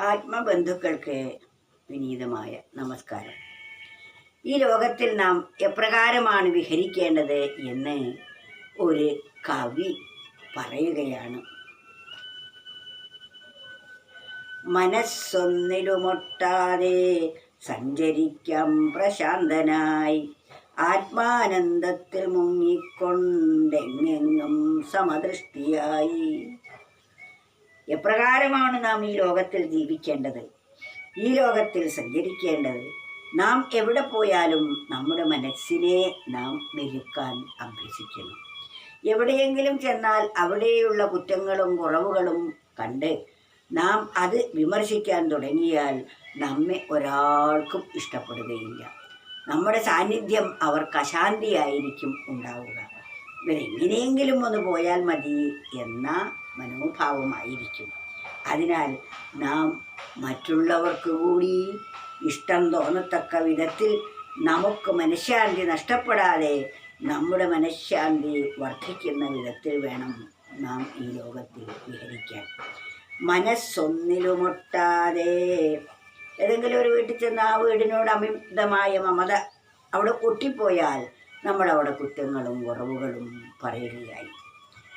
ആത്മബന്ധുക്കൾക്ക് വിനീതമായ നമസ്കാരം. ഈ ലോകത്തിൽ നാം എപ്രകാരമാണ് വിഹരിക്കേണ്ടത് എന്ന് ഒരു കവി പറയുകയാണ്. മനസ്സൊന്നിലുമൊട്ടാതെ സഞ്ചരിക്കാം പ്രശാന്തനായി. ആത്മാനന്ദത്തിൽ മുങ്ങിക്കൊണ്ടെങ്ങെങ്ങും സമദൃഷ്ടിയായി. എപ്രകാരമാണ് നാം ഈ ലോകത്തിൽ ജീവിക്കേണ്ടത്? ഈ ലോകത്തിൽ സഞ്ചരിക്കേണ്ടത്? നാം എവിടെ പോയാലും നമ്മുടെ മനസ്സിനെ നാം മെരുക്കാൻ അഭ്യസിക്കണം എവിടെയെങ്കിലും ചെന്നാൽ അവിടെയുള്ള കുറ്റങ്ങളും കുറവുകളും കണ്ട് നാം അത് വിമർശിക്കാൻ തുടങ്ങിയാൽ നമ്മെ ഒരാൾക്കും ഇഷ്ടപ്പെടുകയില്ല. നമ്മുടെ സാന്നിധ്യം അവർക്ക് അശാന്തിയായിരിക്കും ഉണ്ടാവുക. ഇവരെങ്ങനെയെങ്കിലും ഒന്ന് പോയാൽ മതി എന്ന മനോഭാവമായിരിക്കും. അതിനാൽ നാം മറ്റുള്ളവർക്ക് കൂടി ഇഷ്ടം തോന്നത്തക്ക വിധത്തിൽ നമുക്ക് മനഃശാന്തി നഷ്ടപ്പെടാതെ നമ്മുടെ മനഃശാന്തി വർദ്ധിക്കുന്ന വിധത്തിൽ വേണം നാം ഈ ലോകത്തിൽ വിഹരിക്കാൻ. മനസ്സൊന്നിലുമൊട്ടാതെ ഏതെങ്കിലും ഒരു വീട്ടിൽ ചെന്ന് ആ വീടിനോട് അമിതമായ മമത അവിടെ ഒട്ടിപ്പോയാൽ നമ്മളവിടെ കുറ്റങ്ങളും കുറവുകളും പറയുകയായി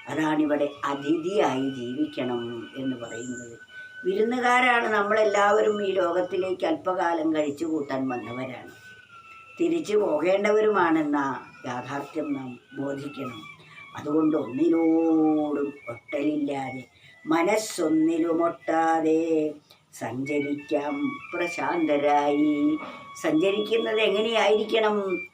അതാണിവിടെ അതിഥിയായി ജീവിക്കണം എന്ന് പറയുന്നത്. വിരുന്നുകാരാണ് നമ്മളെല്ലാവരും ഈ ലോകത്തിലേക്ക് അല്പകാലം കഴിച്ചു കൂട്ടാൻ വന്നവരാണ്. തിരിച്ചു പോകേണ്ടവരുമാണെന്ന യാഥാർത്ഥ്യം നാം ബോധിക്കണം. അതുകൊണ്ട് ഒന്നിനോടും ഒട്ടലില്ലാതെ മനസ്സൊന്നിലുമൊട്ടാതെ സഞ്ചരിക്കാം. പ്രശാന്തരായി. സഞ്ചരിക്കുന്നത് എങ്ങനെയായിരിക്കണം?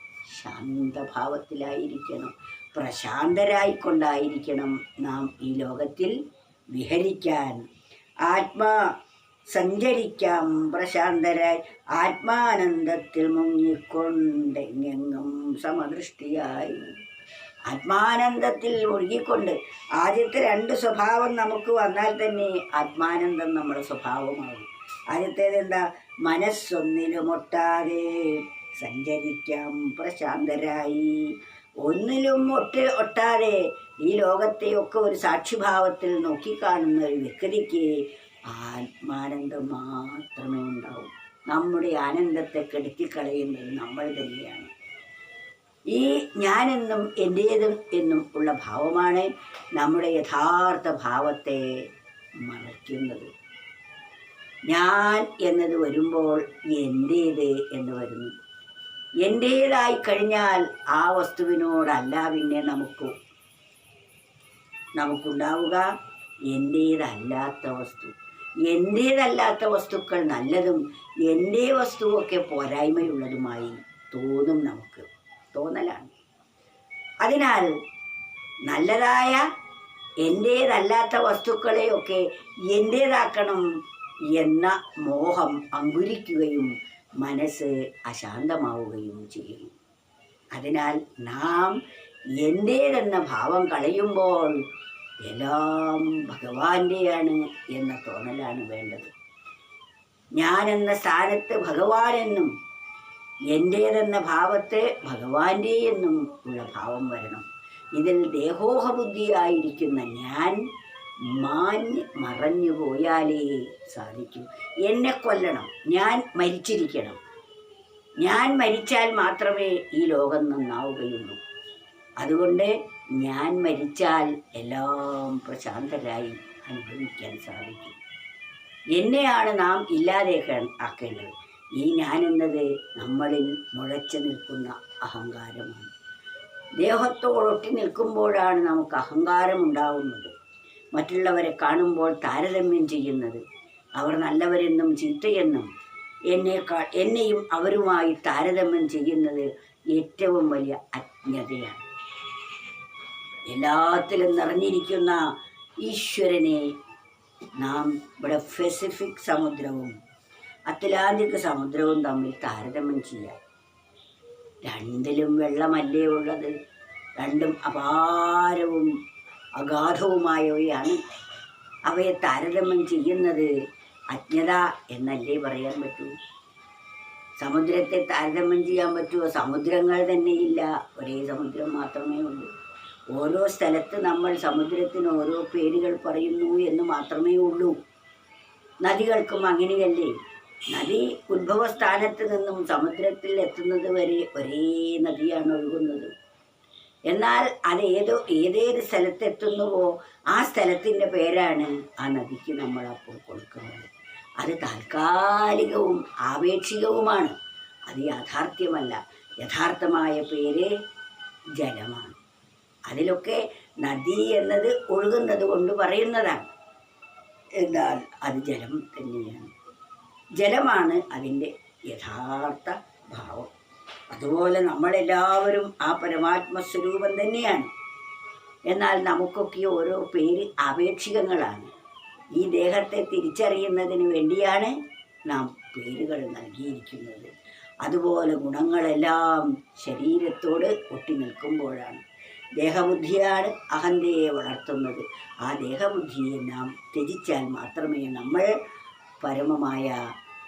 ശാന്തഭാവത്തിലായിരിക്കണം. പ്രശാന്തരായിക്കൊണ്ടായിരിക്കണം നാം ഈ ലോകത്തിൽ വിഹരിക്കാൻ. ആത്മാ സഞ്ചരിക്കാം പ്രശാന്തരായി. ആത്മാനന്ദത്തിൽ മുങ്ങിക്കൊണ്ടെങ്ങെങ്ങും സമദൃഷ്ടിയായി. ആത്മാനന്ദത്തിൽ മുഴുകിക്കൊണ്ട് ആദ്യത്തെ രണ്ട് സ്വഭാവം നമുക്ക് വന്നാൽ തന്നെ ആത്മാനന്ദം നമ്മുടെ സ്വഭാവമാകും ആദ്യത്തേത് എന്താ? മനസ്സൊന്നിലുമൊട്ടാതെ സഞ്ചരിക്കാം പ്രശാന്തരായി. ഒന്നിലും ഒട്ട് ഒട്ടാതെ ഈ ലോകത്തെയൊക്കെ ഒരു സാക്ഷിഭാവത്തിൽ നോക്കിക്കാണുന്ന ഒരു വ്യക്തിക്ക് ആത്മാനന്ദം മാത്രമേ ഉണ്ടാവൂ. നമ്മുടെ ആനന്ദത്തെ കെടുത്തിക്കളയുന്നത് നമ്മൾ തന്നെയാണ്. ഈ ഞാനെന്നും എന്റേതും എന്നും ഉള്ള ഭാവമാണ് നമ്മുടെ യഥാർത്ഥ ഭാവത്തെ മറയ്ക്കുന്നത്. ഞാൻ എന്നത് വരുമ്പോൾ എന്റേത് എന്ന് വരുന്നു. എന്റേതായി കഴിഞ്ഞാൽ ആ വസ്തുവിനോടല്ല പിന്നെ നമുക്ക്. നമുക്കുണ്ടാവുക എന്റേതല്ലാത്ത വസ്തു. എന്റേതല്ലാത്ത വസ്തുക്കൾ നല്ലതും എന്റെ വസ്തുവൊക്കെ പോരായ്മയുള്ളതുമായി തോന്നും നമുക്ക്. തോന്നലാണ്. അതിനാൽ നല്ലതായ എന്റേതല്ലാത്ത വസ്തുക്കളെയൊക്കെ എന്റേതാക്കണം എന്ന മോഹം അങ്കുരിക്കുകയും മനസ്സ് അശാന്തമാവുകയും ചെയ്യും. അതിനാൽ നാം എന്റേതെന്ന ഭാവം കളയുമ്പോൾ എല്ലാം ഭഗവാന്റെയാണ് എന്ന തോന്നലാണ് വേണ്ടത്. ഞാനെന്ന സ്ഥാനത്ത് ഭഗവാനെന്നും എന്റേതെന്ന ഭാവത്തെ ഭഗവാന്റെ എന്നും ഉള്ള ഭാവം വരണം. ഇതിൽ ദേഹോഹബുദ്ധിയായിരിക്കുന്ന ഞാൻ മാഞ്ഞ് മറഞ്ഞു പോയാലേ സാധിക്കൂ. എന്നെ കൊല്ലണം. ഞാൻ മരിച്ചിരിക്കണം. ഞാൻ മരിച്ചാൽ മാത്രമേ ഈ ലോകം നന്നാവുകയുള്ളൂ. അതുകൊണ്ട് ഞാൻ മരിച്ചാൽ എല്ലാം പ്രശാന്തരായി അനുഭവിക്കാൻ സാധിക്കും. എന്നെയാണ് നാം ഇല്ലാതെ ആക്കേണ്ടത്. ഈ ഞാനെന്നത് നമ്മളിൽ മുഴച്ചു നിൽക്കുന്ന അഹങ്കാരമാണ്. ദേഹത്തോടൊട്ടി നിൽക്കുമ്പോഴാണ് നമുക്ക് അഹങ്കാരം ഉണ്ടാവുന്നത്. മറ്റുള്ളവരെ കാണുമ്പോൾ താരതമ്യം ചെയ്യുന്നത്. അവർ നല്ലവരെന്നും ചീത്തയെന്നും എന്നേക്കാൾ എന്നെയും അവരുമായി താരതമ്യം ചെയ്യുന്നത് ഏറ്റവും വലിയ അജ്ഞതയാണ്. എല്ലാത്തിലും നിറഞ്ഞിരിക്കുന്ന ഈശ്വരനെ നാം ഇവിടെ പെസിഫിക് സമുദ്രവും അത്ലാന്തിക് സമുദ്രവും തമ്മിൽ താരതമ്യം ചെയ്യാം രണ്ടിലും വെള്ളമല്ലേ ഉള്ളത്? രണ്ടും അപാരവും അഗാധവുമായവയാണ് അവയെ താരതമ്യം ചെയ്യുന്നത് അജ്ഞത എന്നല്ലേ പറയാൻ പറ്റൂ? സമുദ്രത്തെ താരതമ്യം ചെയ്യാൻ പറ്റുമോ? സമുദ്രങ്ങൾ തന്നെയില്ല. ഒരേ സമുദ്രം മാത്രമേ ഉള്ളൂ. ഓരോ സ്ഥലത്ത് നമ്മൾ സമുദ്രത്തിന് ഓരോ പേരുകൾ പറയുന്നു എന്ന് മാത്രമേ ഉള്ളൂ. നദികൾക്കും അങ്ങനെയല്ലേ? നദി ഉത്ഭവസ്ഥാനത്ത് നിന്നും സമുദ്രത്തിൽ എത്തുന്നത് വരെ ഒരേ നദിയാണ് ഒഴുകുന്നത്. എന്നാൽ അത് ഏതോ ഏതേത് സ്ഥലത്തെത്തുന്നുവോ ആ സ്ഥലത്തിന്റെ പേരാണ് ആ നദിക്ക് നമ്മൾ അപ്പോൾ കൊടുക്കുന്നത്. അത് താൽക്കാലികവും ആപേക്ഷികവുമാണ്. അത് യാഥാർത്ഥ്യമല്ല. യഥാർത്ഥമായ പേര് ജലമാണ്. അതിലൊക്കെ നദി എന്നത് ഒഴുകുന്നത് കൊണ്ട് പറയുന്നതാണ്. എന്നാൽ അത് ജലം തന്നെയാണ്. ജലമാണ് അതിന്റെ യഥാർത്ഥ ഭാവം. അതുപോലെ നമ്മളെല്ലാവരും ആ പരമാത്മ സ്വരൂപം തന്നെയാണ്. എന്നാൽ നമുക്കൊക്കെ ഓരോ പേര് ആപേക്ഷികങ്ങളാണ് ഈ ദേഹത്തെ തിരിച്ചറിയുന്നതിന് വേണ്ടിയാണ് നാം പേരുകൾ നൽകിയിരിക്കുന്നത്. അതുപോലെ ഗുണങ്ങളെല്ലാം ശരീരത്തോട് ഒട്ടി നിൽക്കുമ്പോഴാണ്. ദേഹബുദ്ധിയാണ് അഹന്തയെ വളർത്തുന്നത്. ആ ദേഹബുദ്ധിയെ നാം ത്യജിച്ചാൽ മാത്രമേ നമ്മൾ പരമമായ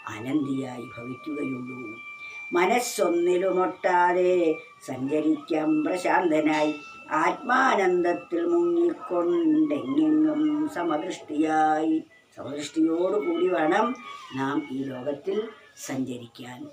അനന്തിയായി ഭവിക്കുകയുള്ളൂ. മനസ്സൊന്നിലുമൊട്ടാതെ സഞ്ചരിക്കാം പ്രശാന്തനായി. ആത്മാനന്ദത്തിൽ മുങ്ങിക്കൊണ്ടെങ്ങെങ്ങും സമദൃഷ്ടിയായി. സമദൃഷ്ടിയോടുകൂടി വേണം നാം ഈ ലോകത്തിൽ സഞ്ചരിക്കാൻ.